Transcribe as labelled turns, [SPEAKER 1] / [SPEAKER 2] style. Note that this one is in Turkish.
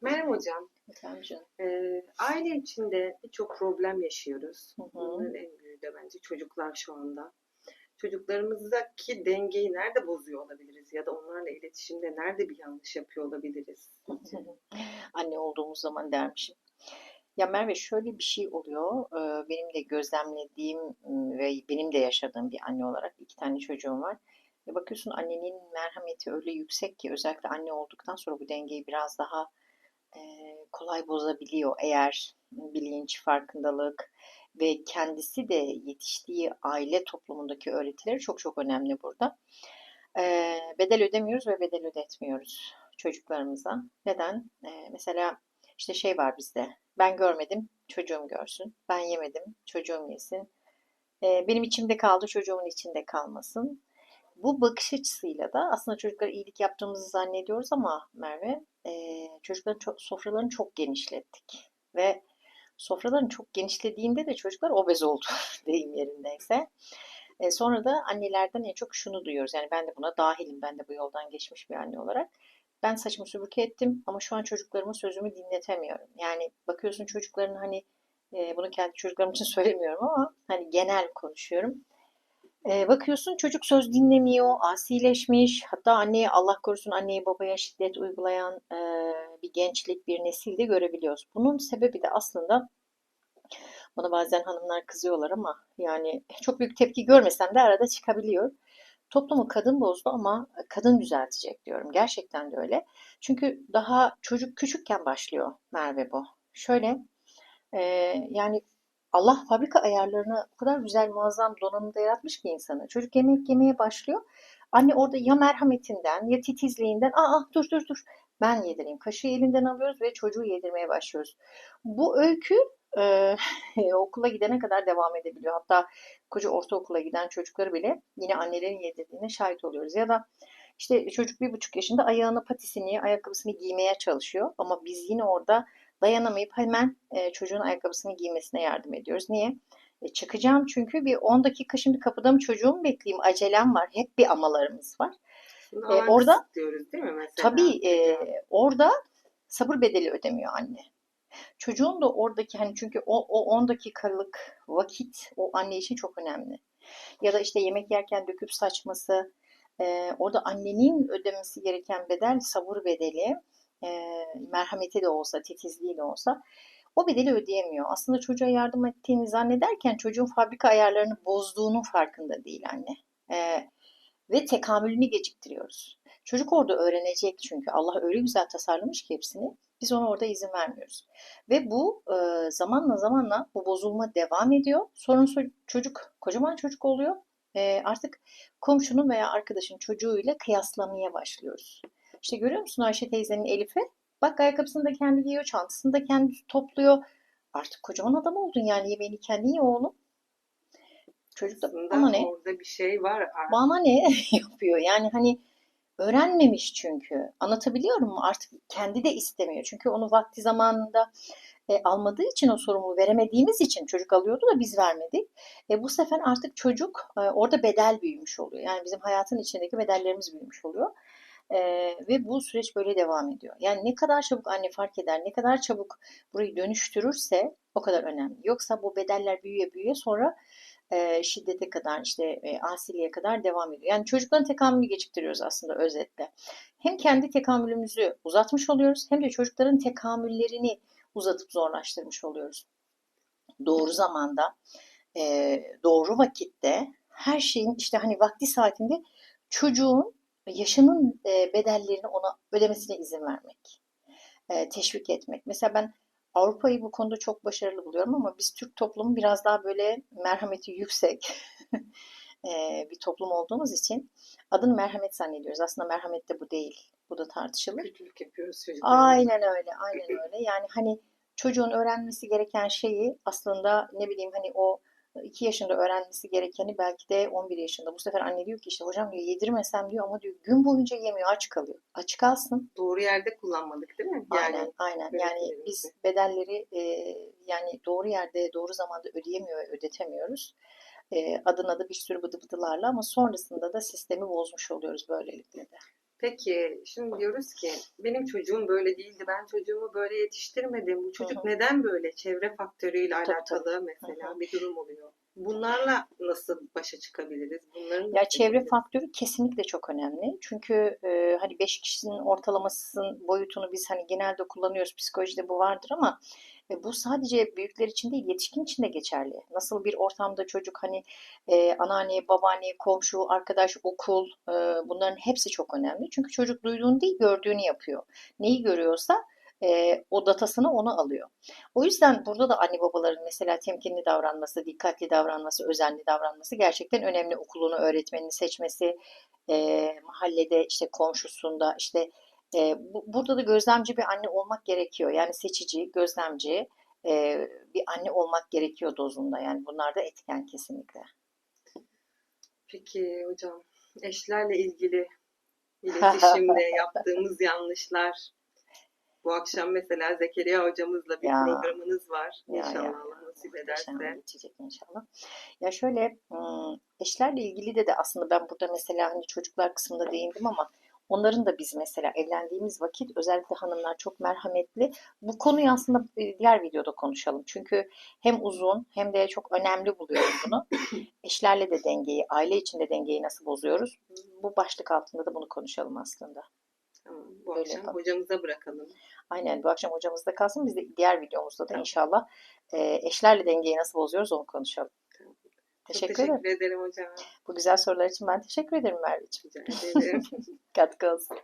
[SPEAKER 1] Merhaba hocam.
[SPEAKER 2] Efendim canım.
[SPEAKER 1] Ee, aile içinde birçok problem yaşıyoruz.
[SPEAKER 2] Hı hı.
[SPEAKER 1] Bunların en büyüğü de bence çocuklar şu anda. Çocuklarımızdaki dengeyi nerede bozuyor olabiliriz ya da onlarla iletişimde nerede bir yanlış yapıyor olabiliriz?
[SPEAKER 2] Anne olduğumuz zaman dermişim. Ya Merve şöyle bir şey oluyor. Ee, Benim de gözlemlediğim ım, ve benim de yaşadığım bir anne olarak iki tane çocuğum var. Ve bakıyorsun annenin merhameti öyle yüksek ki özellikle anne olduktan sonra bu dengeyi biraz daha e, kolay bozabiliyor. Eğer bilinç, farkındalık ve kendisi de yetiştiği aile toplumundaki öğretileri çok çok önemli burada. Ee, bedel ödemiyoruz ve bedel ödetmiyoruz çocuklarımıza. Neden? Ee, mesela işte şey var bizde. Ben görmedim, çocuğum görsün. Ben yemedim, çocuğum yesin. Ee, benim içimde kaldı, çocuğumun içinde kalmasın. Bu bakış açısıyla da aslında çocuklara iyilik yaptığımızı zannediyoruz ama Merve, e, çocukların çok, sofralarını çok genişlettik. Ve sofraların çok genişlediğinde de çocuklar obez oldu deyim yerindeyse. E, sonra da annelerden en çok şunu duyuyoruz. Yani ben de buna dahilim. Ben de bu yoldan geçmiş bir anne olarak. Ben saçımı süpürge ettim ama şu an çocuklarımın sözümü dinletemiyorum. Yani bakıyorsun çocukların hani e, bunu kendi çocuklarım için söylemiyorum ama hani genel konuşuyorum. E, bakıyorsun çocuk söz dinlemiyor, asileşmiş. Hatta anneye Allah korusun anneye babaya şiddet uygulayan e, bir gençlik, bir nesil de görebiliyoruz. Bunun sebebi de aslında bana bazen hanımlar kızıyorlar ama yani çok büyük tepki görmesem de arada çıkabiliyor. Toplumu kadın bozdu ama kadın düzeltecek diyorum. Gerçekten de öyle. Çünkü daha çocuk küçükken başlıyor Merve bu. Şöyle e, yani Allah fabrika ayarlarını o kadar güzel muazzam donanımda yaratmış ki insanı. Çocuk yemek yemeye başlıyor. Anne orada ya merhametinden ya titizliğinden aa dur dur dur ben yedireyim. Kaşığı elinden alıyoruz ve çocuğu yedirmeye başlıyoruz. Bu öykü e, okula gidene kadar devam edebiliyor. Hatta koca ortaokula giden çocukları bile yine annelerin yedirdiğine şahit oluyoruz. Ya da işte çocuk bir buçuk yaşında ayağını patisini, ayakkabısını giymeye çalışıyor. Ama biz yine orada dayanamayıp hemen e, çocuğun ayakkabısını giymesine yardım ediyoruz. Niye? E, çıkacağım çünkü bir 10 dakika şimdi kapıda mı çocuğumu bekleyeyim acelem var. Hep bir amalarımız var. E, orada-
[SPEAKER 1] diyoruz değil mi mesela?
[SPEAKER 2] Tabii e, orada sabır bedeli ödemiyor anne. Çocuğun da oradaki hani çünkü o, o 10 dakikalık vakit o anne için çok önemli. Ya da işte yemek yerken döküp saçması, e, orada annenin ödemesi gereken bedel sabır bedeli, e, merhameti de olsa, titizliği de olsa o bedeli ödeyemiyor. Aslında çocuğa yardım ettiğini zannederken çocuğun fabrika ayarlarını bozduğunun farkında değil anne. E, ve tekamülünü geciktiriyoruz. Çocuk orada öğrenecek çünkü Allah öyle güzel tasarlamış ki hepsini. Biz ona orada izin vermiyoruz. Ve bu e, zamanla zamanla bu bozulma devam ediyor. Sonra so- çocuk kocaman çocuk oluyor. E, artık komşunun veya arkadaşın çocuğuyla kıyaslamaya başlıyoruz. İşte görüyor musun Ayşe teyzenin Elif'i? Bak ayakkabısını da kendi giyiyor, çantasını da kendi topluyor. Artık kocaman adam oldun yani yemeğini kendin ye oğlum. Çocuk da bana ne?
[SPEAKER 1] orada bir şey var.
[SPEAKER 2] Bana ne yapıyor? Yani hani öğrenmemiş çünkü. Anlatabiliyor muyum? Artık kendi de istemiyor. Çünkü onu vakti zamanında e, almadığı için o sorumluluğu veremediğimiz için çocuk alıyordu da biz vermedik. E, bu sefer artık çocuk e, orada bedel büyümüş oluyor. Yani bizim hayatın içindeki bedellerimiz büyümüş oluyor. E, ve bu süreç böyle devam ediyor. Yani ne kadar çabuk anne fark eder, ne kadar çabuk burayı dönüştürürse o kadar önemli. Yoksa bu bedeller büyüye büyüye sonra e, şiddete kadar işte e, asiliye kadar devam ediyor. Yani çocukların tekamülünü geciktiriyoruz aslında özetle. Hem kendi tekamülümüzü uzatmış oluyoruz hem de çocukların tekamüllerini uzatıp zorlaştırmış oluyoruz. Doğru zamanda, e, doğru vakitte her şeyin işte hani vakti saatinde çocuğun yaşının e, bedellerini ona ödemesine izin vermek. E, teşvik etmek. Mesela ben Avrupa'yı bu konuda çok başarılı buluyorum ama biz Türk toplumu biraz daha böyle merhameti yüksek e, bir toplum olduğumuz için adını merhamet zannediyoruz. Aslında merhamet de bu değil. Bu da tartışılır.
[SPEAKER 1] Kötülük yapıyoruz.
[SPEAKER 2] Aynen öyle, aynen öyle. Yani hani çocuğun öğrenmesi gereken şeyi aslında ne bileyim hani o 2 yaşında öğrenmesi gerekeni belki de 11 yaşında. Bu sefer anne diyor ki işte hocam diyor yedirmesem diyor ama diyor gün boyunca yemiyor aç kalıyor. Aç kalsın.
[SPEAKER 1] Doğru yerde kullanmadık değil mi? Yani
[SPEAKER 2] Aynen, aynen. Yani biz bedelleri e, yani doğru yerde, doğru zamanda ödeyemiyor ve ödetemiyoruz. E, adına da bir sürü bıdı bıdılarla ama sonrasında da sistemi bozmuş oluyoruz böylelikle de.
[SPEAKER 1] Peki şimdi diyoruz ki benim çocuğum böyle değildi. Ben çocuğumu böyle yetiştirmedim. Bu çocuk
[SPEAKER 2] Hı hı.
[SPEAKER 1] neden böyle? Çevre faktörüyle
[SPEAKER 2] Tabii,
[SPEAKER 1] alakalı mesela bir durum oluyor. Bunlarla nasıl başa çıkabiliriz? Bunların
[SPEAKER 2] Ya çevre faktörü kesinlikle çok önemli. Çünkü e, hani 5 kişinin ortalamasının boyutunu biz hani genelde kullanıyoruz. Psikolojide bu vardır ama e, bu sadece büyükler için değil, yetişkin için de geçerli. Nasıl bir ortamda çocuk hani e, anneanne, babaanne, komşu, arkadaş, okul e, bunların hepsi çok önemli. Çünkü çocuk duyduğunu değil, gördüğünü yapıyor. Neyi görüyorsa e, o datasını onu alıyor. O yüzden burada da anne babaların mesela temkinli davranması, dikkatli davranması, özenli davranması gerçekten önemli. Okulunu, öğretmenini seçmesi, e, mahallede işte komşusunda işte e, bu, burada da gözlemci bir anne olmak gerekiyor. Yani seçici, gözlemci e, bir anne olmak gerekiyor dozunda. Yani bunlar da etken kesinlikle.
[SPEAKER 1] Peki hocam eşlerle ilgili iletişimde yaptığımız yanlışlar. Bu akşam mesela Zekeriya hocamızla bir
[SPEAKER 2] Ya.
[SPEAKER 1] programınız var.
[SPEAKER 2] Ya,
[SPEAKER 1] İnşallah
[SPEAKER 2] ya,
[SPEAKER 1] Allah nasip ederse.
[SPEAKER 2] geçecek inşallah. Ya şöyle eşlerle ilgili de de aslında ben burada mesela hani çocuklar kısmında değindim ama onların da biz mesela evlendiğimiz vakit özellikle hanımlar çok merhametli. Bu konuyu aslında bir diğer videoda konuşalım. Çünkü hem uzun hem de çok önemli buluyorum bunu. Eşlerle de dengeyi, aile içinde dengeyi nasıl bozuyoruz? Bu başlık altında da bunu konuşalım aslında.
[SPEAKER 1] Tamam, bu
[SPEAKER 2] Öyle
[SPEAKER 1] akşam
[SPEAKER 2] yapalım.
[SPEAKER 1] hocamıza bırakalım.
[SPEAKER 2] Aynen bu akşam hocamızda kalsın. Biz de diğer videomuzda da
[SPEAKER 1] Tamam.
[SPEAKER 2] inşallah e, eşlerle dengeyi nasıl bozuyoruz onu konuşalım. Teşekkür
[SPEAKER 1] Çok
[SPEAKER 2] ederim.
[SPEAKER 1] teşekkür ederim hocam.
[SPEAKER 2] Bu güzel sorular için ben teşekkür ederim Merveciğim.
[SPEAKER 1] Rica ederim.
[SPEAKER 2] Katkı olsun.